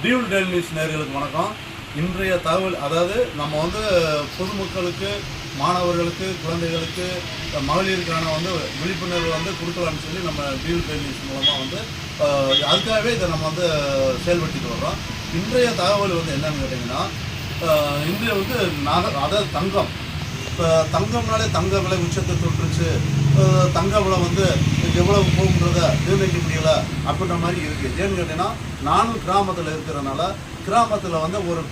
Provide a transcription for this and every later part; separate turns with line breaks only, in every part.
Dual del news நேர்களுக்கு வணக்கம். இன்றைய தகவல் அதாவது நம்ம வந்து பொதுமக்களுக்கு மாணவர்களுக்கு குழந்தைகளுக்கு மகளிருக்கான வந்து விழிப்புணர்வு வந்து கொடுக்கலாம்னு சொல்லி நம்ம டியூல் டெல் நியூஸ் மூலமாக வந்து அதுக்காகவே இதை நம்ம வந்து செயல்படுத்திட்டு வர்றோம். இன்றைய தகவல் வந்து என்னன்னு கேட்டிங்கன்னா இன்றைய வந்து நக அதாவது தங்கம். இப்போ தங்கம்னாலே தங்க விலை உச்சத்தை தொற்றுச்சு தங்க விலை வந்து எவ்வளவு போகுன்றத நிர்ணயிக்க முடியல அப்படின்ற மாதிரி இருக்குது ஏன்னு கேட்டீங்கன்னா நானும் கிராமத்தில் இருக்கிறனால கிராமத்தில் வந்து ஒரு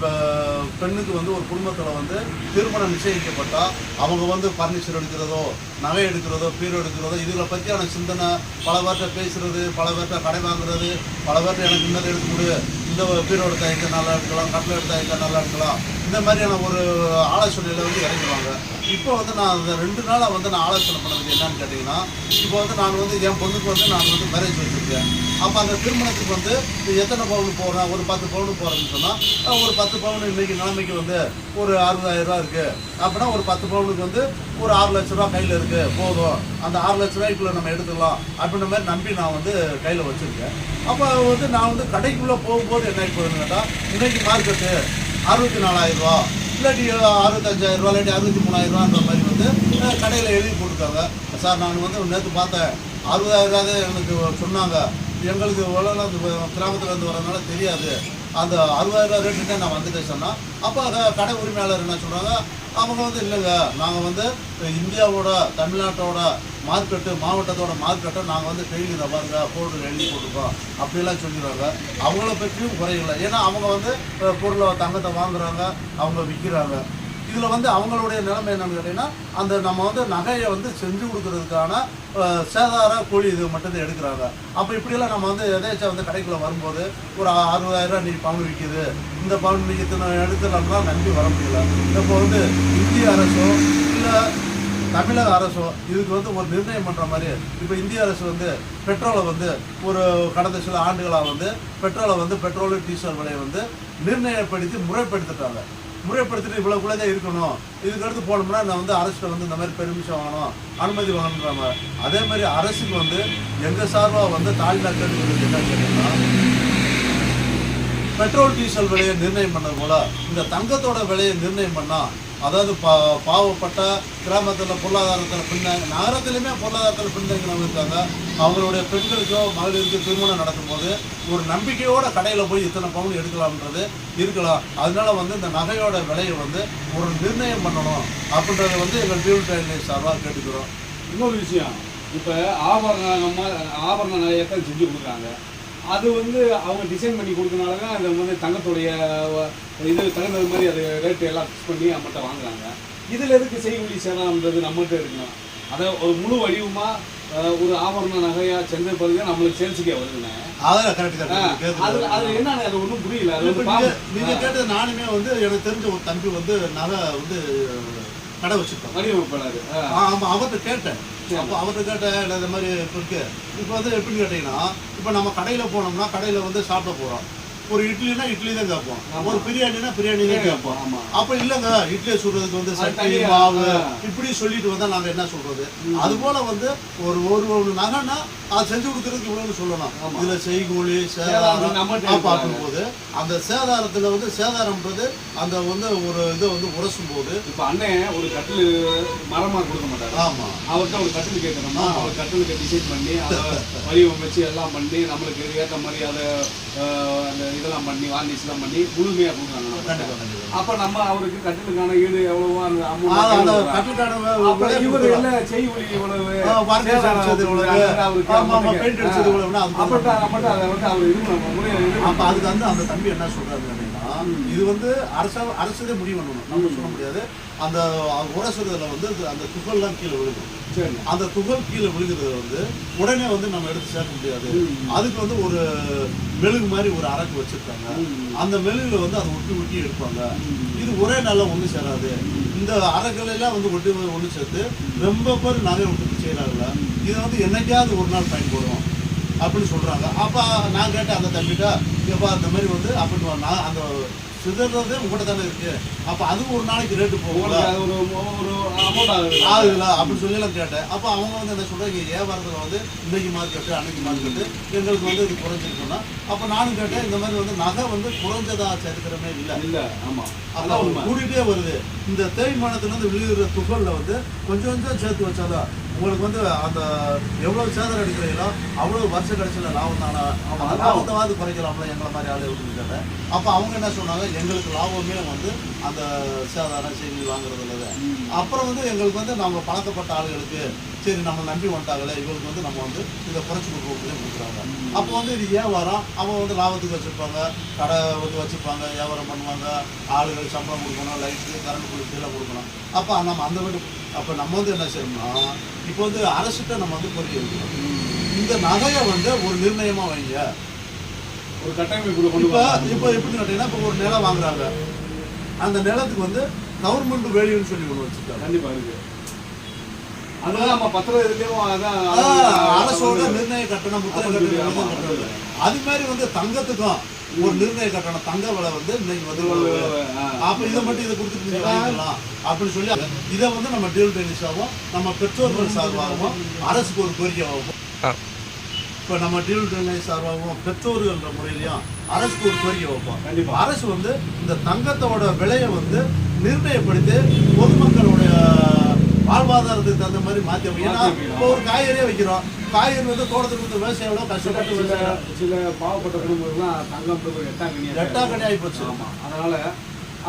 பெண்ணுக்கு வந்து ஒரு குடும்பத்தில் வந்து திருமணம் நிச்சயிக்கப்பட்டா அவங்க வந்து ஃபர்னிச்சர் எடுக்கிறதோ நகை எடுக்கிறதோ பீரோ எடுக்கிறதோ இதில் பற்றியான சிந்தனை பல பேர்கிட்ட பேசுறது பல பேர்கிட்ட கடை வாங்குறது பல பேர்கிட்ட எனக்கு இந்த எடுத்து கொடு இந்த பீரோ எடுத்தா எங்கே நல்லா எடுக்கலாம் கட்டில் எடுத்தா எங்கே நல்லா எடுக்கலாம். இந்த மாதிரியான ஒரு ஆலோசனையில் வந்து இறங்குவாங்க இப்போ வந்து நான் அந்த ரெண்டு நாளாக வந்து நான் ஆலோசனை பண்ணது என்னன்னு கேட்டிங்கன்னா இப்போ வந்து நான் வந்து என் பொண்ணுக்கு வந்து நான் வந்து மேரேஜ் வச்சுருக்கேன். அப்போ அந்த திருமணத்துக்கு வந்து எத்தனை பவுன் போகிறேன் ஒரு பத்து பவுன் போகிறேன்னு சொன்னால் ஒரு பத்து பவுன் இன்றைக்கி நிலைமைக்கு வந்து ஒரு அறுபதாயிரம் ரூபா இருக்குது அப்படின்னா ஒரு பத்து பவுனுக்கு வந்து ஒரு ஆறு லட்ச ரூபா கையில் இருக்குது போதும். அந்த ஆறு லட்ச ரூபாய்க்குள்ளே நம்ம எடுத்துக்கலாம் அப்படின்ற மாதிரி நம்பி நான் வந்து கையில் வச்சுருக்கேன். அப்போ வந்து நான் வந்து கடைக்குள்ளே போகும்போது என்ன ஆகி போகுதுன்னு கேட்டால் இன்னைக்கு மார்க்கெட்டு அறுபத்தி நாலாயிரம் ரூபா. இல்லாட்டி அறுபத்தஞ்சாயிரம் ரூபா இல்லாட்டி அறுபத்தி மூணாயிரம் ரூபான்ற மாதிரி வந்து கடையில் எழுதி போட்டுருக்காங்க. சார் நான் வந்து நேற்று பார்த்தேன். அறுபதாயிரம் ரூபா தான் சொன்னாங்க. எங்களுக்கு உலகம் அந்த இருந்து வரதுனால தெரியாது. அந்த அறுபதாயிரம் ரூபா ரேட்டு நான் வந்துட்டேன் சொன்னால் அப்போ கடை உரிமையாளர் என்ன சொல்கிறாங்க அவங்க வந்து இல்லைங்க நாங்கள் வந்து இந்தியாவோட தமிழ்நாட்டோட மார்க்கெட்டு மாவட்டத்தோட மார்க்கெட்டை நாங்கள் வந்து டெய்லி இதை பாருங்க போர்டு எழுதி போட்டுருக்கோம் அப்படிலாம் சொல்லிடுறாங்க. அவங்கள பற்றியும் குறையில்லை ஏன்னா அவங்க வந்து பொருளை தங்கத்தை வாங்குறாங்க அவங்க விற்கிறாங்க. இதில் வந்து அவங்களுடைய நிலைமை என்னன்னு கேட்டிங்கன்னா அந்த நம்ம வந்து நகையை வந்து செஞ்சு கொடுக்கறதுக்கான சேதார கூலி இது மட்டும்தான் எடுக்கிறாங்க. அப்போ இப்படியெல்லாம் நம்ம வந்து எதேச்சா வந்து கடைக்குள்ளே வரும்போது ஒரு அறுபதாயிரம் நீ பவுன் விற்கிது இந்த பவுன் நீ இத்தனை எடுத்துலாம்னா நம்பி வர முடியல. இப்போ வந்து இந்திய அரசோ இல்லை தமிழக அரசோ இதுக்கு வந்து ஒரு நிர்ணயம் பண்ணுற மாதிரி இப்போ இந்திய அரசு வந்து பெட்ரோலை வந்து ஒரு கடந்த சில ஆண்டுகளாக வந்து பெட்ரோலை வந்து பெட்ரோலு டீசல் விலையை வந்து நிர்ணயப்படுத்தி முறைப்படுத்திட்டாங்க. முறைப்படுத்திட்டு இவ்வளோக்குள்ளே தான் இருக்கணும். இதுக்கு அடுத்து போனோம்னா நான் வந்து அரசு வந்து இந்த மாதிரி பெர்மிஷன் வாங்கணும் அனுமதி வாங்கணுன்றாங்க அதே மாதிரி அரசுக்கு வந்து எங்கள் சார்பாக வந்து தாழ்நா என்ன கேட்டீங்கன்னா பெட்ரோல் டீசல் விலையை நிர்ணயம் பண்ணது போல இந்த தங்கத்தோட விலையை நிர்ணயம் பண்ணா அதாவது பா பாவப்பட்ட கிராமத்தில் பொருளாதாரத்தில் பின்னாங்க நகரத்துலையுமே பொருளாதாரத்தில் பின்னங்கிறவங்க இருக்காங்க. அவங்களுடைய பெண்களுக்கோ மகளிருக்கு திருமணம் நடக்கும்போது ஒரு நம்பிக்கையோட கடையில் போய் இத்தனை பவுன் எடுக்கலாம்ன்றது இருக்கலாம். அதனால வந்து இந்த நகையோட விலையை வந்து ஒரு நிர்ணயம் பண்ணணும் அப்படின்றத வந்து எங்கள் டியூல் ட்ரெயின் சார்பாக கேட்டுக்கிறோம்.
இன்னொரு விஷயம் இப்போ ஆபரண ஆபரண நகையத்தான் செஞ்சு கொடுக்குறாங்க. அது வந்து அவங்க டிசைன் பண்ணி கொடுக்கறனால தான் அந்த வந்து தங்கத்துடைய இது தகுந்தது மாதிரி அது ரேட்டு எல்லாம் ஃபிக்ஸ் பண்ணி நம்மகிட்ட வாங்குறாங்க. இதில் எதுக்கு செய்கூலி சேதாரம்ன்றது நம்மகிட்ட இருக்கணும். அதை ஒரு முழு வடிவமாக ஒரு ஆபரண நகையாக செஞ்ச பிறகு நம்மளுக்கு சேல்ஸுக்கே வருதுண்ணே
அதெல்லாம் கரெக்ட்
அது அது
கரெக்ட்
என்ன அது ஒன்றும் புரியல. அது
இப்ப
வந்து
நீங்க
பாம்பு-
நீங்க கேட்டது நானுமே வந்து எனக்கு தெரிஞ்ச ஒரு தம்பி வந்து நகை வந்து கடை வச்சிருக்கான்
வடிவமைப்பாளர். ஆ.
ஆமா அவர்கிட்ட கேட்டேன். அப்போ அவர்கிட்ட கேட்டேன் இந்த மாதிரி இப்போ இருக்கு? இப்போ வந்து எப்படின்னு கேட்டீங்கன்னா இப்போ நம்ம கடையில் போனோம்னா கடையில் வந்து சாப்பிட போகிறோம் ஒரு இட்லினா இட்லி தான் கேட்போம். ஒரு பிரியாணினா பிரியாணி தான் கேட்போம். அப்ப இல்லங்க இட்லி சுடுறதுக்கு வந்து சட்னி மாவு. இப்படி சொல்லிட்டு வந்தா நாங்க என்ன சொல்றது? அது போல வந்து ஒரு ஒரு ஒரு நகைனா அது செஞ்சு கொடுக்கறதுக்கு இவ்வளவுன்னு சொல்லலாம். இதுல செய்கூலி
சேதாரம்
சேதாரம்
நம்மகிட்ட
பார்க்கும் போது அந்த சேதாரத்துல வந்து சேதாரம்ன்றது அந்த வந்து ஒரு இதை வந்து உரசும் போது
இப்போ அண்ணன் ஒரு கட்டில் மரமாக கொடுக்க மாட்டாரு.
ஆமா.
அவர்கிட்ட ஒரு கட்டில் கேட்கணும்னா. அவர் கட்டிலுக்கு டிசைன் பண்ணி அதை வடிவமைச்சு எல்லாம் பண்ணி நம்மளுக்கு ஏற்ற மாதிரி அதை அந்த இதெல்லாம் பண்ணி வார்னிஷ்லாம் பண்ணி முழுமையாக கொடுக்குறாங்க அப்போ நம்ம அவருக்கு கட்டிலுக்கான ஈடு எவ்வளவோ அந்த அமௌண்ட் இவர்
கொடுக்கலாம்.
என்ன செய்கூலி இவ்வளவு. அவருக்கு அப்பட்ட அப்பட்ட அதை வந்து அவர் இது முறையில்
அப்ப அதுக்கு வந்து அந்த தம்பி என்ன சொல்றாரு? இது வந்து அரசா அரசே முடிவு பண்ணணும். நம்ம சொல்ல முடியாது. அந்த உரசுறதுல வந்து அந்த துகள்லாம் கீழே விழுகும்
சரி
அந்த துகள் கீழே விழுகிறது வந்து உடனே வந்து நம்ம எடுத்து சேர்க்க முடியாது. அதுக்கு வந்து ஒரு மெழுகு மாதிரி ஒரு அரக்கு வச்சிருக்காங்க. அந்த மெழுகுல வந்து அதை ஒட்டி ஒட்டி எடுப்பாங்க. இது ஒரே நாள்ல ஒண்ணு சேராது. இந்த அரக்கள் எல்லாம் வந்து ஒட்டி ஒண்ணு சேர்த்து ரொம்ப பேர் நகை விட்டு செய்யறாங்க இதை வந்து என்னைக்காவது ஒரு நாள் பயன்படும் அப்படின்னு சொல்றாங்க. அப்ப நான் கேட்டேன் அந்த தம்பிட்ட எப்பா அந்த மாதிரி வந்து அப்படின்னு நான் அந்த சிதறதே உங்கள்கிட்ட தானே இருக்கு. அப்போ அது ஒரு நாளைக்கு ரேட்டு
அது ஒரு ஒரு அமௌண்ட் ஆகுது.
ஆகுதுல அப்படின்னு சொல்லி எல்லாம் கேட்டேன். அப்போ அவங்க வந்து என்ன சொல்றாங்க வியாபாரத்தில் வந்து இன்னைக்கு மார்க்கெட்டு அன்னைக்கு மார்க்கெட்டு எங்களுக்கு வந்து இது குறைஞ்சிருக்குன்னா அப்போ நானும் கேட்டேன் இந்த மாதிரி வந்து நகை வந்து குறைஞ்சதா சரித்திரமே இல்லை.
இல்ல ஆமா.
அப்போ
அதான் உண்மை.
கூடிட்டே வருது. இந்த தேய்மானத்துல இருந்து விழுகிற துகள்ல வந்து கொஞ்சம் கொஞ்சம் சேர்த்து வச்சாதான் உங்களுக்கு வந்து அந்த எவ்வளவு சேதம் அடிக்கிறீங்களோ அவ்வளவு வருஷ கடைசியில் லாபம் தானே? அந்த லாபத்தாவது குறைக்கலாம்ல எங்களை மாதிரி ஆளு கேட்டேன் அப்போ அவங்க என்ன சொன்னாங்க? எங்களுக்கு லாபமே வந்து அந்த சேதாரம் செய்தி வாங்குறதுல தான்.
ம்.
அப்புறம் வந்து எங்களுக்கு வந்து நம்ம பழக்கப்பட்ட ஆளுகளுக்கு சரி நம்ம நம்பி வந்துட்டாங்களே இவங்களுக்கு வந்து நம்ம வந்து இதை குறைச்சி கொடுக்கறதுலேயே கொடுக்குறாங்க. அப்போ வந்து இது வியாபாரம் அவங்க வந்து லாபத்துக்கு வச்சுருப்பாங்க கடை வந்து வச்சுருப்பாங்க வியாபாரம் பண்ணுவாங்க ஆளுகள் சம்பளம் கொடுக்கணும் லைட்டு கரண்ட் கொடுத்து எல்லாம் கொடுக்கணும். அப்போ நம்ம அந்த வீடு அப்போ நம்ம வந்து என்ன செய்யணும்னா இப்போ வந்து அரசுகிட்ட நம்ம வந்து கோரிக்கை வைக்கணும். இந்த நகையை வந்து ஒரு நிர்ணயமா வைங்க.
ஒரு கட்டமைப்புக்குள்ள கொண்டு
இப்போ. இப்போ எப்படின்னு கேட்டீங்கன்னா இப்போ ஒரு நிலம் வாங்குறாங்க. அந்த நிலத்துக்கு வந்து கவர்மெண்ட் வேல்யூன்னு சொல்லி ஒன்று வச்சுருக்காங்க.
கண்டிப்பா இருக்கு. அதனால நம்ம பத்திரம் இதுலயும் அதான்
அரசோட நிர்ணய கட்டணம் முத்திரை கட்டணம் அது மாதிரி வந்து தங்கத்துக்கும் ஒரு நிர்ணய கட்டணம் தங்க விலை வந்து இன்னைக்கு வந்து. அப்ப இதை மட்டும் இதை கொடுத்துட்டு நீங்க வாங்கிக்கலாம் அப்படின்னு சொல்லி இதை வந்து நம்ம டியூல் டென்னிஸாகவும் நம்ம பெற்றோர்கள் சார்பாகவும் அரசுக்கு ஒரு கோரிக்கை ஆகும் இப்போ நம்ம டியூல் டென்னிஸ் சார்பாகவும் பெற்றோர்கள்ன்ற முறையிலையும் அரசுக்கு ஒரு கோரிக்கை வைப்போம்.
கண்டிப்பா.
அரசு வந்து இந்த தங்கத்தோட விலையை வந்து நிர்ணயப்படுத்தி பொதுமக்களுடைய வாழ்வாதாரத்துக்கு தகுந்த மாதிரி மாற்றி. ஏன்னா. இப்போ ஒரு காய்கறியே வைக்கிறோம். காய்கறி வந்து தோட்டத்துக்கு வந்து விவசாயம் எவ்வளோ கஷ்டப்பட்டு
சில சில பாவப்பட்ட குடும்பங்கள்லாம் தங்கம் எட்டா கனியா
எட்டா கனி ஆகி போச்சு.
ஆமா. அதனால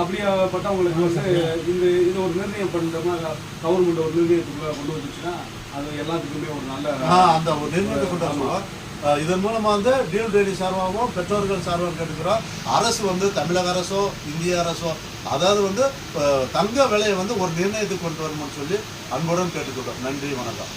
அப்படியாப்பட்டவங்களுக்கு வந்து இந்த இது ஒரு நிர்ணயம் பண்ணுறோம்னா கவர்மெண்ட் ஒரு நிர்ணயத்துக்குள்ள கொண்டு வந்துச்சுன்னா அது எல்லாத்துக்குமே ஒரு நல்ல
அந்த ஒரு நிர்ணயத்தை கொண்டு இதன் மூலமா வந்து டியூல் டெய்லி சார்பாகவும் பெற்றோர்கள் சார்பாகவும் கேட்டுக்கிறோம். அரசு வந்து தமிழக அரசோ இந்திய அரசோ அதாவது வந்து தங்க விலையை வந்து ஒரு நிர்ணயத்துக்கு கொண்டு வரணும்னு சொல்லி அன்புடன் கேட்டுக்கொள்கிறோம் நன்றி வணக்கம்.